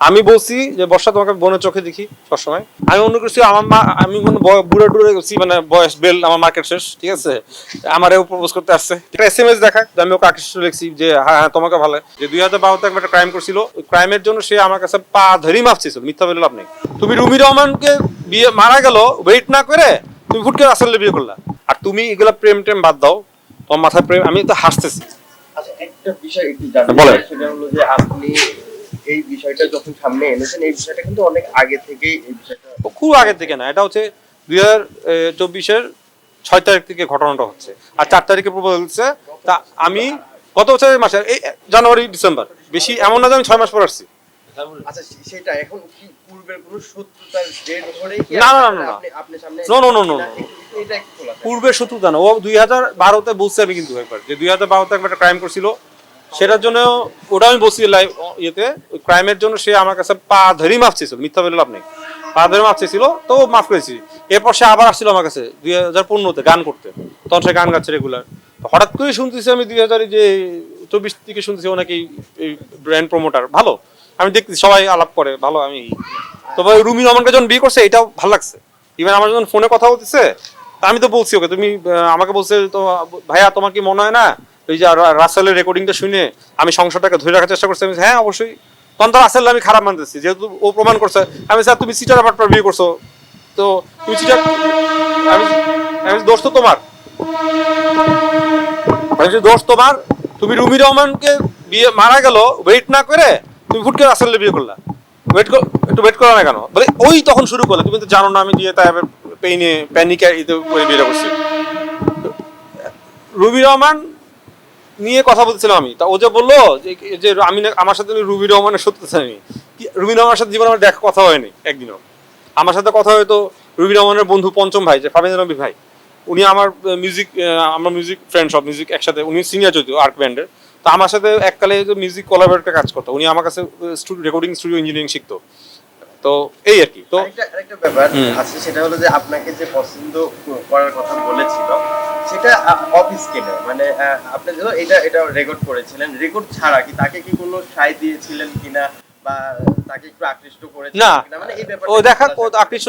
আমি বলছি যে বর্ষা তোমাকে বোনের চোখে দেখি সবসময়। আমি অন্য কিছু আমার মা আমি কোনো বয়- বুড়ো টুড়ে গেছি মানে বয়স বেল আমার মার্কেট শেষ ঠিক আছে? আমার প্রপোজ করতে আসছে। একটা এস এম এস দেখা যে আমি ওকে আকৃষ্ট লিখছি যে হ্যাঁ হ্যাঁ তোমাকে ভালো যে দুই হাজার বারোতে একবার একটা ক্রাইম করছিল ওই ক্রাইমের জন্য সে আমার কাছে পা ধরেই মাপ চেয়েছিল মিথ্যা বলে লাভ নেই। তুমি রুমি রহমানকে বিয়ে মারা গেল ওয়েট না করে তুমি হুট করে আসলে বিয়ে করলা। আর তুমি এগুলা প্রেম টেম বাদ দাও তোমার মাথায় প্রেম আমি তো হাসতেছি। আচ্ছা একটা বিষয় একটু সেটা হলো যে আপনি এই বিষয়টা যখন সামনে এনেছেন এই বিষয়টা কিন্তু অনেক আগে থেকেই এই বিষয়টা খুব আগের থেকে না এটা হচ্ছে দুই হাজার চব্বিশের ছয় তারিখ থেকে ঘটনাটা হচ্ছে আর চার তারিখে প্রপোজ হচ্ছে তা আমি গত বছরের মাসে এই জানুয়ারি ডিসেম্বর বেশি এমন না যে আমি ছয় মাস পর আসছি আচ্ছা সেটা এখন কি পূর্বের কোনো শত্রুতার জের ধরে না, না, না, না, না। আপনি সামনে না, একটু খোলা থাক। পূর্বের শত্রুতা না ও দুই হাজার বারোতে বলছে আমি কিন্তু একবার যে দুই হাজার বারোতে একবার একটা ক্রাইম করছিল সেটার জন্য ওটা আমি বলছি লাইভ ইয়েতে, ওই ক্রাইমের জন্য সে আমার কাছে পা ধরেই মাপ চেয়েছিল, মিথ্যা বলে লাভ নেই। পা ধরে মাপ চেয়েছিল, তো মাফ করেছি। এরপর সে আবার আসছিল আমার কাছে, দুই হাজার পনেরোতে গান করতে। তখন সে গান গাচ্ছে রেগুলার হঠাৎ করে শুনতেছি আমি দুই হাজার যে চব্বিশ থেকে শুনতেছি ও নাকি এই ব্র্যান্ড প্রমোটার ভালো? আমি দেখতেছি, সবাই আলাপ করে, ভালো, আমি তবে রুমি রহমানকে যখন বিয়ে করছে, এটাও ভালো লাগছে। ইভেন আমার যখন ফোনে কথা বলতেছে আমি তো বলছি ওকে, তুমি আমাকে বলছে, তো, ভাইয়া, তোমার কি মনে হয় না ওই যে রাসেলের রেকর্ডিংটা শুনে আমি সংসারটাকে ধরে রাখার চেষ্টা করছি, আমি হ্যাঁ অবশ্যই। তখন তো রাসেল আমি খারাপ মানতেছি, যেহেতু ও প্রমাণ করছে। আমি স্যার তুমি সিটার আবার বিয়ে করছ। তো তুমি সিটার আমি দোষ তো তোমার। দোষ তোমার? তুমি রুমি রহমানকে বিয়ে মারা গেল ওয়েট না করে তুমি হুট করে বিয়ে করলা। ওয়েট একটু ওয়েট করো না কেন? বলে, ওই তখন শুরু করলে, তুমি তো জানো না, আমি দিয়ে তাই পেইনে প্যানিকে ইতে করে বিয়ে করছি। রুবি রহমান নিয়ে কথা বলছিলাম আমি। তা ও যে বলল যে আমি আমার সাথে রুবি রহমানের সত্যি জানি রুবি রহমানের সাথে জীবনে আমার দেখা কথা হয়নি একদিনও। আমার সাথে কথা হয়তো রুবি রহমানের বন্ধু পঞ্চম ভাই যে ফাবিন রবি ভাই। উনি আমার মিউজিক আমার মিউজিক ফ্রেন্ড সব মিউজিক একসাথে। উনি সিনিয়র যদিও আর্ক ব্যান্ডের তো আমার সাথে এককালে মিউজিক কোলাবোরেটর কাজ করতো। উনি আমার কাছে রেকর্ডিং স্টুডিও ইঞ্জিনিয়ারিং শিখতো। তো এই আর কি। তো আরেকটা ব্যাপার আছে সেটা হলো যে আপনাকে যে পছন্দ করার কথা বলেছিল সেটা অফিস কেনে মানে আপনি ধরো এটা এটা রেকর্ড করেছিলেন। রেকর্ড ছাড়া কি তাকে কি কোনো সাই দিয়েছিলেন কিনা বা তাকে একটু আকৃষ্ট করেছিলেন না। মানে এই ব্যাপারটা ও একটু দেখা ও আকৃষ্ট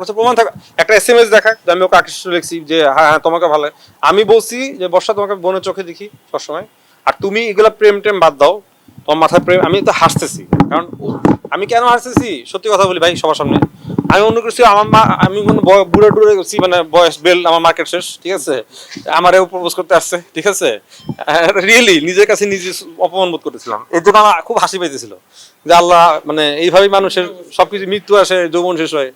কাছে প্রমাণ থাকা। একটা দেখা আমি ওকে আকৃষ্ট লিখছি যে হ্যাঁ হ্যাঁ তোমাকে ভালো আমি বলছি যে বর্ষা তোমাকে বোনের চোখে দেখি সবসময়। আর তুমি এগুলা প্রেম টেম বাদ দাও। তোমার মাথায় প্রেম আমি তো হাসতেছি। কারণ আমি কেন হাসতেছি? সত্যি কথা বলি ভাই সবার সামনে। আমি মনে করছি আমার মা, আমি কোনো বুড়ো টুড়ে গেছি মানে বয়স বেল আমার মার্কেট শেষ, ঠিক আছে? আমার প্রপোজ করতে আসছে, ঠিক আছে? রিয়েলি নিজের কাছে নিজে অপমান বোধ করতেছিলাম। এর জন্য আমার খুব হাসি পাইতেছিল। যে আল্লাহ মানে এইভাবেই মানুষের সবকিছু মৃত্যু আসে, যৌবন শেষ হয়।